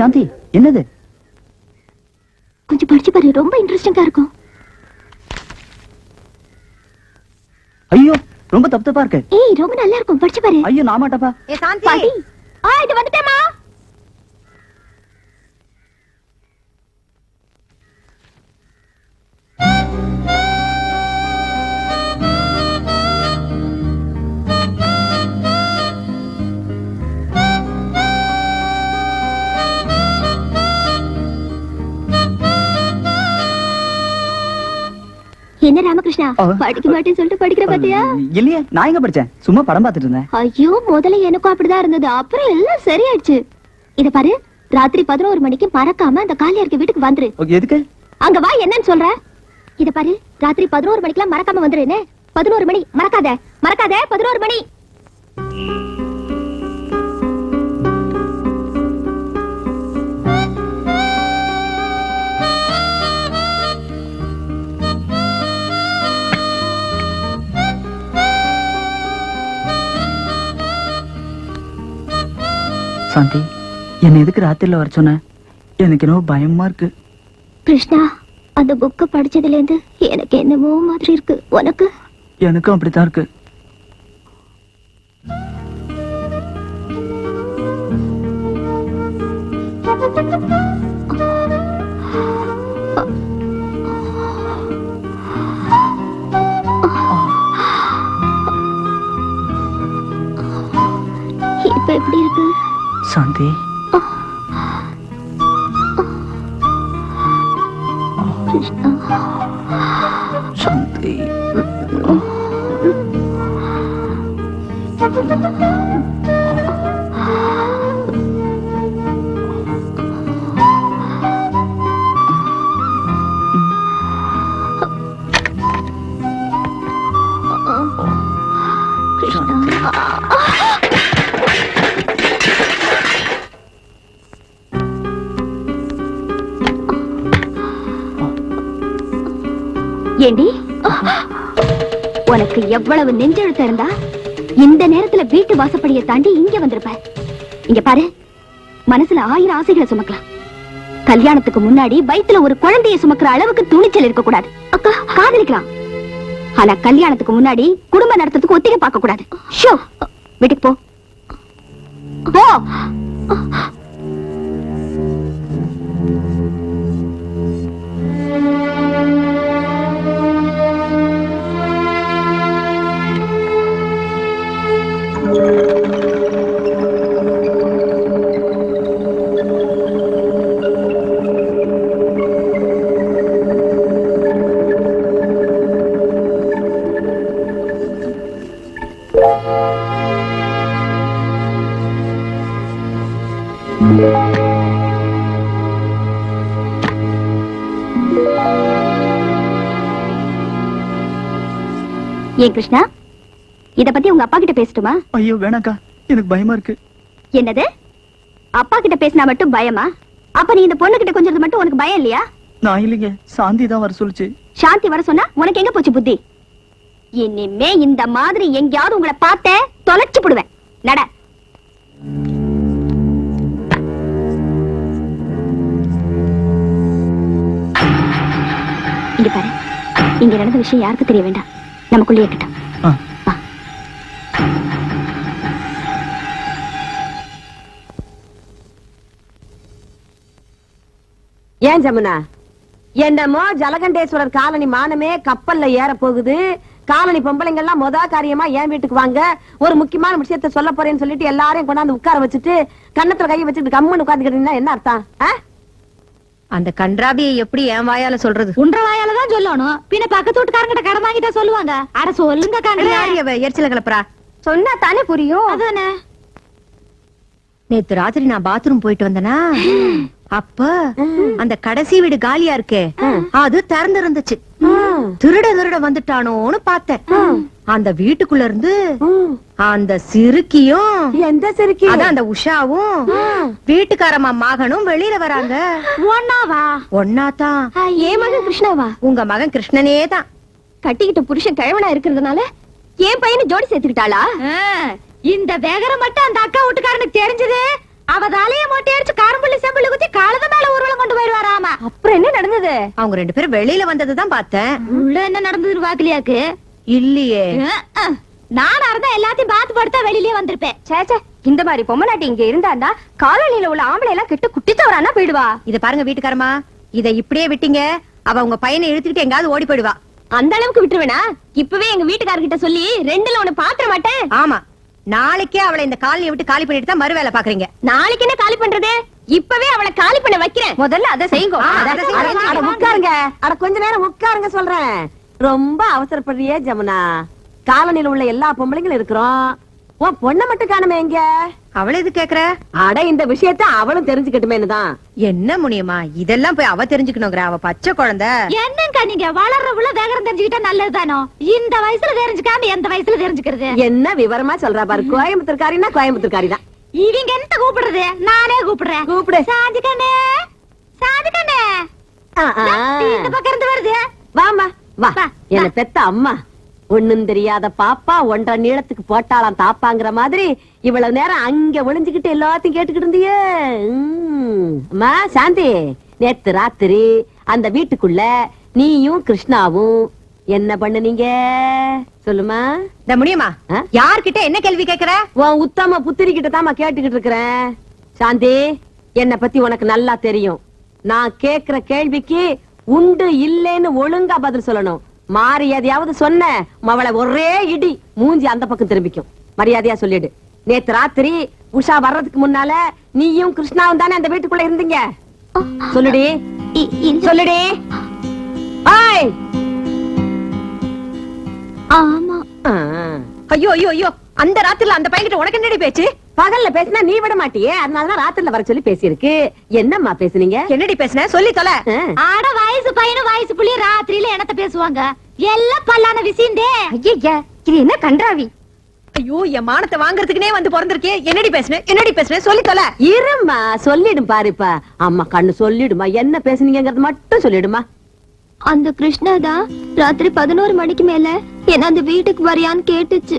சாந்தி என்னது? கொஞ்சம் படிச்சு பாரு ரொம்ப இன்ட்ரெஸ்டிங்கா இருக்கும். ஐயோ ரொம்ப தப்பு தப்பா இருக்கு. ஏய் ரொம்ப நல்லா இருக்கும் படிச்சு பாரு. ஐயோ நான் மாட்டப்பா ஏ சாந்தி. பாட்டி. ஆ இது வந்துட்டேமா என்ன ராமகிருஷ்ணா. படிக்க மாட்டேன்னு சொல்லிட்டு படிக்கிற பாத்தியா? இல்லையே நான் எங்க படிச்சேன்? சும்மா படம் பார்த்துட்டு இருந்தேன். ஐயோ முதல்ல எனக்கும் அப்படிதான் இருந்தது. அப்புறம் எல்லாம் சரியாயிடுச்சு. இத பாரு ராத்திரி பதினோரு மணிக்கு மறக்காம அந்த காலியா இருக்க வீட்டுக்கு வந்துரு. எதுக்கு? அங்க வா என்னன்னு சொல்ற? இத பாரு ராத்திரி பதினோரு மணிக்கெல்லாம் மறக்காம வந்துரு என்ன? பதினோரு மணி மறக்காத மறக்காத பதினோரு மணி. சாந்தி என்ன எதுக்கு ராத்திரில வர சொன்ன? எனக்கு என்னவோ பயமா இருக்கு. கிருஷ்ணா அந்த புக்க படிச்சதுல இருந்து எனக்கு என்னமோ மாதிரி இருக்கு. உனக்கு? எனக்கும் அப்படித்தான் இருக்கு. இப்ப எப்படி இருக்கு? சாந்தி உனக்கு எவ்வளவு நெஞ்செழுத்த இருந்தா இந்த நேரத்துல வீட்டு வாசப்படியை தாண்டி இங்க வந்திருப்ப. இங்க பாரு மனசுல ஆயிரம் ஆசைகளை சுமக்கலாம். கல்யாணத்துக்கு முன்னாடி வயிற்றுல ஒரு குழந்தையை சுமக்கிற அளவுக்கு துணிச்சல் இருக்க கூடாது அக்கா காதலிக்கலாம். ஆனா கல்யாணத்துக்கு முன்னாடி குடும்ப நடத்துறதுக்கு ஒத்திகை பார்க்க கூடாது வீட்டுக்கு போ. போ. ஏன் கிருஷ்ணா? இத பத்தி உங்க அப்பா கிட்ட பேசட்டுமா? ஐயோ வேணாக்கா. எனக்கு பயமா இருக்கு. என்னது? அப்பா கிட்ட பேசினா மட்டும் பயமா? அப்ப நீ இந்த பொண்ணு கிட்ட கொஞ்சம் மட்டும் உனக்கு பயம் இல்லையா? நான் இல்லைங்க. சாந்தி தான் வர சொல்லுச்சு. சாந்தி வர சொன்னா உனக்கு எங்க போச்சு புத்தி? இனிமே இந்த மாதிரி எங்கேயாவது உங்களை பார்த்தேன் தொலைச்சு போடுவேன். நட. இங்க பாரு. இங்க நடந்த விஷயம் யாருக்கும் தெரிய வேண்டாம்? நமக்குள்ளே இருக்கட்டும். ஏன் ஜமுனா? என்னமோ ஜலகண்டேஸ்வரர் காலனி மானமே கப்பல்ல ஏற போகுது காலனி பொம்பளைங்க எல்லாம் மொத காரியமா என் வீட்டுக்கு வாங்க. ஒரு முக்கியமான விஷயத்த சொல்ல போறேன்னு சொல்லிட்டு எல்லாரையும் கொண்டாந்து உட்கார வச்சுட்டு கண்ணத்துல கையை வச்சுட்டு கம்முன்னு உட்காந்துக்கிட்டீங்கன்னா என்ன அர்த்தம்? அந்த கன்றாவியை எப்படி என் வாயால சொல்றது? உன்ற வாயால தான் சொல்லணும். பின்ன பக்கத்து வீட்டுக்காரங்கிட்ட கடன் வாங்கிட்டா சொல்லுவாங்க. அட சொல்லுங்க இவ எரிச்சல கிளப்புறா. சொன்னா தானே புரியும். அதானே நேத்து ராத்திரி நான் பாத்ரூம் போயிட்டு வந்தனா? அப்ப அந்த கடைசி வீடு காலியா இருக்கே. அது திறந்து இருந்துச்சு. திருட திருட வந்துட்டானோன்னு பார்த்தேன். அந்த வீட்டுக்குள்ள இருந்து. அந்த சிறுக்கியும் எந்த சிறுக்கி அதான் அந்த உஷாவும் வீட்டுக்காரம்மா மகனும் வெளியில வராங்க. ஒன்னாவா? ஒன்னாதான் ஏன் மகன் கிருஷ்ணாவா? உங்க மகன் கிருஷ்ணனே தான். கட்டிக்கிட்ட புருஷன் கிழவனா இருக்கிறதுனால என் பையனை ஜோடி சேர்த்துக்கிட்டாளா? இந்த வேகர மட்டும் அந்த அக்கா வீட்டுக்காரனுக்கு தெரிஞ்சது. அவ தலைய மொட்டை அடிச்சு கரும்புள்ளி செம்புள்ளி குத்தி கழுத மேல ஊர்வலம் கொண்டு போயிருவாராமா அப்புறம் என்ன நடந்தது? அவங்க ரெண்டு பேரும் வெளியில வந்ததுதான் பார்த்தேன். உள்ள என்ன நடந்தது பாக்கலையாக்கு இல்லையே. நானா இருந்தா எல்லாத்தையும் பார்த்து படுத்தா வெளியிலே வந்திருப்பேன். சேச்சே இந்த மாதிரி பொம்மநாட்டி இங்க இருந்தாண்டா காலனில உள்ள ஆம்பளை எல்லாம் கிட்ட குட்டிச்சவரானா போயிடுவா. இத பாருங்க வீட்டுக்காரமா இத இப்படியே விட்டீங்க அவ உங்க பையனை இழுத்துக்கிட்டு எங்காவது ஓடி போயிடுவா. அந்த அளவுக்கு விட்டுருவேனா? இப்பவே எங்க வீட்டுக்காரர்கிட்ட சொல்லி ரெண்டுல ஒண்ணு பாத்திர மாட்டேன். ஆமா. நாளைக்கே அவளை இந்த காலனியை விட்டு காலி பண்ணிட்டு தான் மறு வேலை பாக்குறீங்க. நாளைக்கு என்ன காலி பண்றது? இப்பவே அவளை காலி பண்ண வைக்கிறேன். முதல்ல அதை செய்யுங்க. ஆ, அட, அதை செய்யுங்க. அட, அட, உட்காருங்க. அட கொஞ்ச நேரம் உட்காருங்க சொல்றேன். ரொம்ப அவசரப்படுறியே ஜமுனா. காலனில உள்ள எல்லா பொம்பளைங்களும் இருக்கிறோம். உன் பொண்ணை மட்டும் காணுமே எங்க அவளை இது கேக்குற? அட இந்த விஷயத்த அவளும் தெரிஞ்சுக்கட்டுமேனு தான் என்ன முனியமா இதெல்லாம் போய் அவ தெரிஞ்சுக்கணுங்கிற அவ பச்சை குழந்தை. என்னங்க நீங்க? வளர்றவுல வேகரம் தெரிஞ்சுக்கிட்டா நல்லதுதானோ? இந்த வயசுல தெரிஞ்சுக்காம எந்த வயசுல தெரிஞ்சுக்கிறது? என்ன விவரமா சொல்றா பாரு? கோயம்புத்தூர்காரின்னா கோயம்புத்தூர்காரி தான். இவங்க என்ன கூப்பிடுறது? நானே கூப்பிடுறேன். கூப்பிடு. சாந்தி கண்ணே சாந்தி கண்ணே ஆ, ஆ. இந்த பக்கம் இருந்து வருது. வாமா வா என்ன. பெத்த அம்மா. ஒண்ணும் தெரியாத பாப்பா ஒன்றரை நீளத்துக்கு போட்டாளாம் தாப்பாங்கிற மாதிரி. இவ்வளவு நேரம் அங்க ஒளிஞ்சுக்கிட்டு எல்லாத்தையும் கேட்டுக்கிட்டு இருந்தியே. அம்மா சாந்தி. நேத்து ராத்திரி அந்த வீட்டுக்குள்ள நீயும் கிருஷ்ணாவும் என்ன பண்ணுனீங்க? சொல்லுமா. இந்த முனியமா ஆ? யார்கிட்ட என்ன கேள்வி கேக்குற? உன் உத்தம புத்திரி கிட்ட தாமா கேட்டுக்கிட்டு இருக்கிறேன். சாந்தி என்ன பத்தி உனக்கு நல்லா தெரியும். நான் கேக்குற கேள்விக்கு உண்டு இல்லைன்னு ஒழுங்கா பதில் சொல்லணும். மாறி எதையாவது சொன்ன அவளை ஒரே இடி மூஞ்சி அந்த பக்கம் திரும்பிக்கும். மரியாதையா சொல்லிடு. நேத்து ராத்திரி உஷா வர்றதுக்கு முன்னால நீயும் கிருஷ்ணாவும் தானே அந்த வீட்டுக்குள்ள இருந்தீங்க? சொல்லுடி. சொல்லுடி. ஆமா. ஐயோ ஐயோ ஐயோ. அந்த ராத்திரில அந்த பையன்கிட்ட உனக்கு என்னடி பேச்சு? பகல்ல பேசினா நீ விட மாட்டியே? அதனாலதான் ராத்திரில வர சொல்லி பேசியிருக்கு. என்னம்மா பேசுனீங்க? என்னடி பேசுன? சொல்லி தொலை. ஆட வயசு பையனும் வயசு புள்ளிய ராத்திரியில என்னத்த பேசுவாங்க? எல்லாம் பல்லான விஷயந்தே ஐயா இது என்ன கன்றாவி? ஐயோ என் மானத்தை வாங்குறதுக்குனே வந்து பிறந்திருக்கே. என்னடி பேசுன? என்னடி பேசுன? சொல்லி தொலை. இரும்மா சொல்லிடும் பாருப்பா. அம்மா கண்ணு சொல்லிடுமா. என்ன பேசுனீங்கங்கறது மட்டும் சொல்லிடுமா. அந்த கிருஷ்ணா தான் ராத்திரி பதினோரு மணிக்கு மேல என்ன அந்த வீட்டுக்கு வரியான்னு கேட்டுச்சு.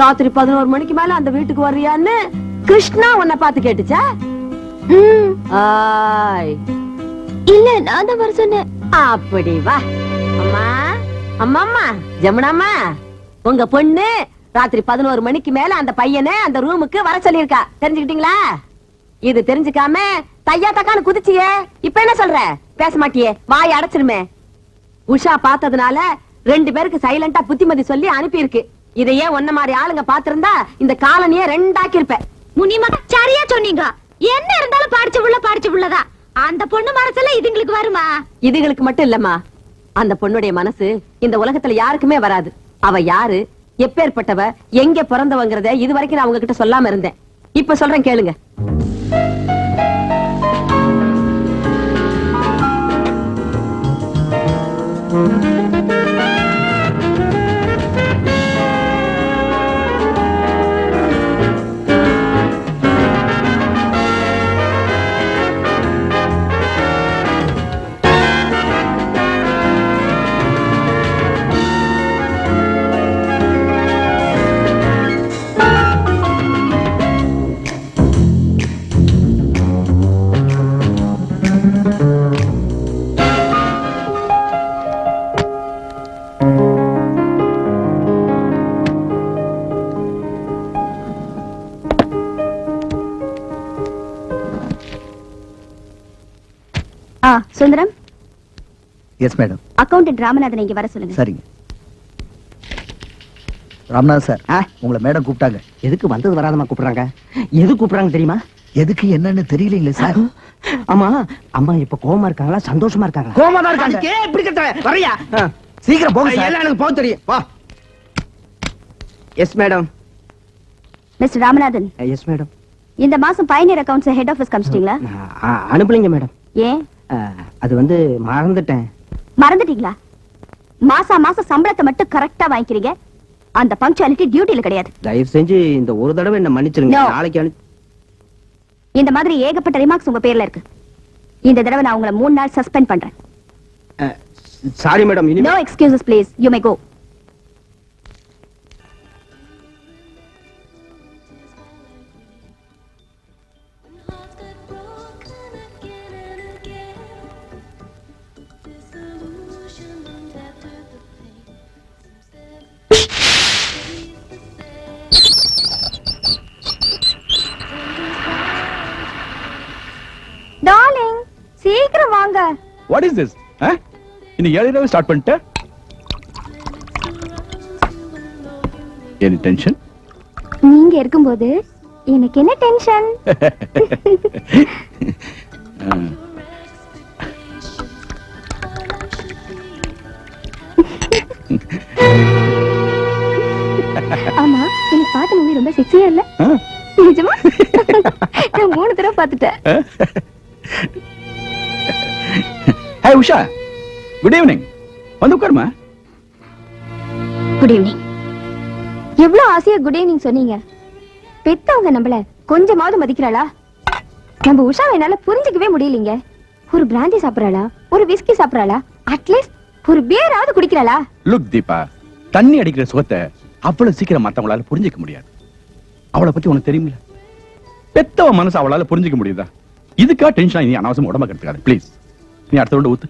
ராத்திரி பதினோரு மணிக்கு மேல அந்த வீட்டுக்கு வர்றியான்னு கிருஷ்ணா உன்னை பார்த்து கேட்டுச்சா? இல்ல நான் தான் வர சொன்னேன். அப்படி வா. அம்மா அம்மா அம்மா ஜமுனாம்மா உங்க பொண்ணு ராத்திரி பதினோரு மணிக்கு மேல அந்த பையனை அந்த ரூமுக்கு வர சொல்லியிருக்கா. தெரிஞ்சுக்கிட்டீங்களா? இது தெரிஞ்சுக்காம தையா தக்கான்னு குதிச்சியே. இப்ப என்ன சொல்ற? பேச மாட்டியே. வாய் அடைச்சிருமே. உஷா பார்த்ததுனால ரெண்டு பேருக்கு சைலண்டா புத்திமதி சொல்லி அனுப்பியிருக்கு. இதையே ஒன்ன மாதிரி ஆளுங்க பாத்திருந்தா இந்த காலனிய ரெண்டாக்கி இருப்ப முனிமா சரியா சொன்னீங்க. என்ன இருந்தாலும் படிச்ச புள்ள படிச்ச புள்ளதான் அந்த பொண்ணு மனசுல இதுங்களுக்கு வருமா? இதுகளுக்கு மட்டும் இல்லம்மா. அந்த பொண்ணுடைய மனசு இந்த உலகத்துல யாருக்குமே வராது. அவ யாரு எப்பேற்பட்டவ எங்க பிறந்தவங்கிறத இது வரைக்கும் நான் உங்ககிட்ட சொல்லாம இருந்தேன். இப்ப சொல்றேன் கேளுங்க. ஆ Sundaram? Yes madam accountant Ramanathan இங்க வர சொல்லுங்க. சரிங்க. ராம்நாத் சார் உங்களை மேடம் கூப்பிட்டாங்க. எதுக்கு வந்தது வராதமா கூப்பிடுறாங்க? எது கூப்பிடுறாங்க தெரியுமா? எதுக்கு என்னன்னு தெரியலீங்களே சார். ஆமா அம்மா இப்ப கோவமா இருக்காங்களா சந்தோஷமா இருக்காங்களா? கோவமா தான் இருக்காங்க. இப்படி கத்துற வரையா சீக்கிரம் போங்க சார். எல்லாம் எனக்கு போக தெரியும். வா. Yes madam mister Ramanathan. Yes madam இந்த மாசம் பயணியர் அக்கவுண்ட்ஸ் ஹெட் ஆபீஸ் காமிச்சிட்டீங்களா? அனுப்பலைங்க மேடம் ஏன்? அது வந்து மறந்துட்டேன். மறந்துட்டீங்களா? மாசா மாசம் சம்பளத்தை மட்டும் கரெக்டா வாங்கிக்கிறீங்க. அந்த பங்க்சுவாலிட்டி டியூட்டில கிடையாது. தயவு செஞ்சு இந்த ஒரு தடவை என்ன மன்னிச்சிருங்க. நாளைக்கு இந்த மாதிரி ஏகப்பட்ட ரிமார்க்ஸ் உங்க பேர்ல இருக்கு. இந்த தடவை நான் உங்களை மூணு நாள் சஸ்பெண்ட் பண்றேன். Sorry madam no excuses please you may go what is this இன்னைக்கு ஏழு ஸ்டார்ட் பண்ணிட்ட எனி டென்ஷன் நீங்க இருக்கும்போது எனக்கு என்ன டென்ஷன் ஆமா எனக்கு பார்த்த மூவி ரொம்ப செக்ஸியா இல்ல? நிஜமா? நான் மூணு தடவை பார்த்துட்டேன். ஹாய் உஷா குட் ஈவினிங் வந்து உட்காருமா குட் ஈவினிங் எவ்வளவு ஆசையா குட் ஈவினிங் சொன்னீங்க. பெத்தவங்க நம்மள கொஞ்சமாவது மதிக்கிறாளா? நம்ம உஷாவை என்னால புரிஞ்சுக்கவே முடியலீங்க. ஒரு பிராந்தி சாப்பிடறாளா? ஒரு விஸ்கி சாப்பிடறாளா? அட்லீஸ்ட் ஒரு பியராவது குடிக்கிறாளா? லுக் தீபா தண்ணி அடிக்கிற சுகத்தை அவ்வளவு சீக்கிரம் மத்தவங்களால புரிஞ்சுக்க முடியாது. அவளை பத்தி உனக்கு தெரியுமில்ல? பெத்தவ மனசு அவளால புரிஞ்சுக்க முடியுதா? இதுக்கா டென்ஷன் நீ அனாவசியம் உடம்ப கட்டுக்காது ப்ளீஸ் നീ അടുത്തോണ്ട് ഊത്ത്.